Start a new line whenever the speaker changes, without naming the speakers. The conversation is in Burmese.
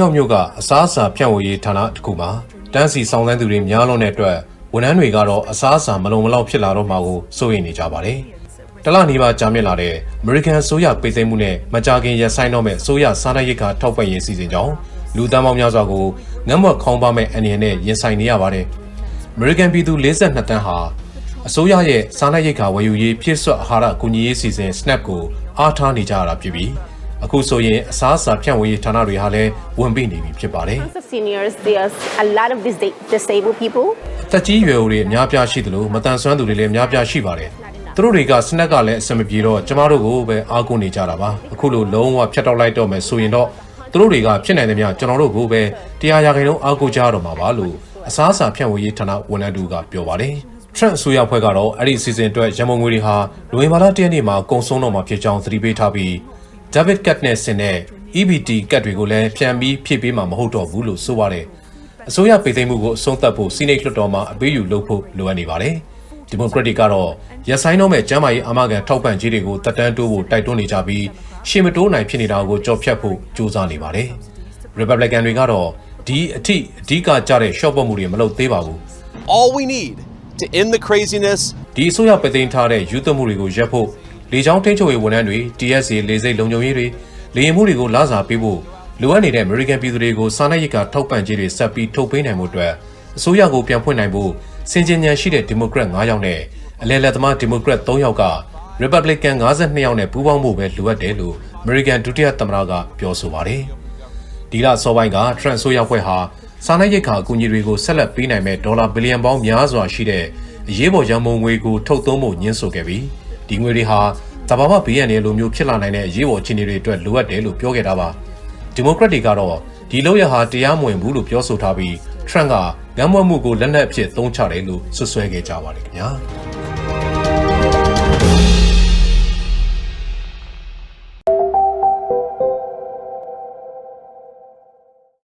ယောက်မြို့ကအစားအစာဖြန့်ဝေရေးဌာနတစ်ခုမှာတန်းစီဆောင်သန်းသူတွေများလွန်းတဲ့အတွက်ဝန်ထမ်းတွေကတော့အစားအစာမလုံမလောက်ဖြစ်လာတော့မှာကိုစိုးရိမ်နေကြပါတယ်။တလနီးပါးကြာမြင့်လာတဲ့ American ဆိုရပိတ်သိမ်းမှုနဲ့မကြာခင်ရဆိုင်တော့မဲ့ဆိုရစားနပ်ရိက္ခာထောက်ပံ့ရေးစီစဉ်ကြောင်းလူသားပေါင်းများစွာကိုငတ်မွတ်ခေါင်းပါမဲ့အနေနဲ့ရင်ဆိုင်နေရပါတယ်။ American ပြည်သူ42တန်းဟာအစိုးရရဲ့စားနပ်ရိက္ခာဝယ်ယူရေးပြည့်စွက်အာဟာရကူညီရေးစီစဉ် SNAP ကိုအားထားနေကြရတာဖြစ်ပြီး အခုဆိုရင်အစားအစာဖြန့်ဝေရေးဌာနတွေဟာလည်းဝန်ပိနေပြီဖြစ်ပါတယ်
Lots of seniors, there's a lot of dis- disabled people.
။အသက်ကြီးရွယ်အိုတွေအများပြားရှိသလိုမတန်ဆွမ်းသူတွေလည်းအများပြားရှိပါတယ်။သူတို့တွေကစနက်ကလည်းအဆင်မပြေတော့ကျမတို့ကိုပဲအားကိုးနေကြတာပါ။အခုလိုလုံးဝဖြတ်တောက်လိုက်တော့မယ်ဆိုရင်တော့သူတို့တွေကဖြစ်နိုင်သမျှကျွန်တော်တို့ကိုပဲတရားရာခိုင်နှုန်းအားကိုးကြရတော့မှာပါလို့အစားအစာဖြန့်ဝေရေးဌာနဝန်ထမ်းတူကပြောပါတယ်။ Trump အစိုးရဖွဲ့ကတော့အဲ့ဒီအစီအစဉ်အတွက်ရန်ပုံငွေတွေဟာလူဝင်ဘာလတရက်နေ့မှာကုန်ဆုံးတော့မှာဖြစ်ကြောင်းသတိပေးထားပြီး David Cat နဲ့ဆင်တဲ့ EBT ကတ်တွေကိုလည်းပြန်ပြီးဖြည့်ပေးမှာမဟုတ်တော့ဘူးလို့ဆိုပါတယ်။အစိုးရပြည်သိမ်းမှုကိုအဆုံးသတ်ဖို့စီနိတ်လွှတ်တော်မှာအပေးယူလုပ်ဖို့လိုအပ်နေပါတယ်။ဒီမိုကရက်တွေကတော့ရက်ဆိုင်တော့မဲ့ကျမ်းမာရေးအာမခံထောက်ပံ့ကြေးတွေကိုတက်တန်းတိုးဖို့တိုက်တွန်းနေကြပြီးရှေ့မတိုးနိုင်ဖြစ်နေတာကိုကြော်ဖြတ်ဖို့ကြိုးစားနေပါတယ်။ Republican တွေကတော့ဒီအထိအဓိကကြတဲ့ရှော့ပေါ်မှုတွေမလုပ်သေးပါဘူး။
All we need to end the craziness
ဒီအစိုးရပြည်သိမ်းထားတဲ့ယူသွမှုတွေကိုရပ်ဖို့ လေကြောင်းထိန်းချုပ်ရေးဝန်ထမ်းတွေ TSA လေစိတ်လုံခြုံရေးတွေလေယာဉ်မှုတွေကိုလာစာပေးဖို့လိုအပ်နေတဲ့ American ပြည်သူတွေကိုစားနပ်ရိက္ခာထောက်ပံ့ကြေးတွေဆက်ပြီးထုတ်ပေးနိုင်မှုအတွက်အစိုးရကိုပြန်ဖွင့်နိုင်ဖို့စင်ကြင်ဉာဏ်ရှိတဲ့ Democrat 9ယောက်နဲ့အလဲလက်သမား Democrat 3ယောက်က Republican 52ယောက်နဲ့ပူးပေါင်းဖို့ပဲလိုအပ်တယ်လို့ American ဒုတိယသမ္မတကပြောဆိုပါတယ်။ဒီလစောပိုင်းကထရန့်ဆိုရဖွဲ့ဟာစားနပ်ရိက္ခာအကူအညီတွေကိုဆက်လက်ပေးနိုင်မဲ့ဒေါ်လာဘီလီယံပေါင်းများစွာရှိတဲ့အရေးပေါ်ရန်ပုံငွေကိုထုတ်သုံးဖို့ညှင်းဆိုခဲ့ပြီး ဒီငွေတွေဟာတဘာဝဘေးရန်တွေလိုမျိုးဖြစ်လာနိုင်တဲ့အရေးပေါ်အခြေအနေတွေအတွက်လိုအပ်တယ်လို့ပြောခဲ့တာပါဒီမိုကရက်တွေကတော့ဒီလောက်ရဟာတရားမဝင်ဘူးလို့ပြောဆိုထားပြီးထရန့်ကငမ်းမွတ်မှုကိုလက်နက်အဖြစ်သုံးချတယ်လို့ဆွဆွဲခဲ့ကြပါတယ်ခင်ဗျာ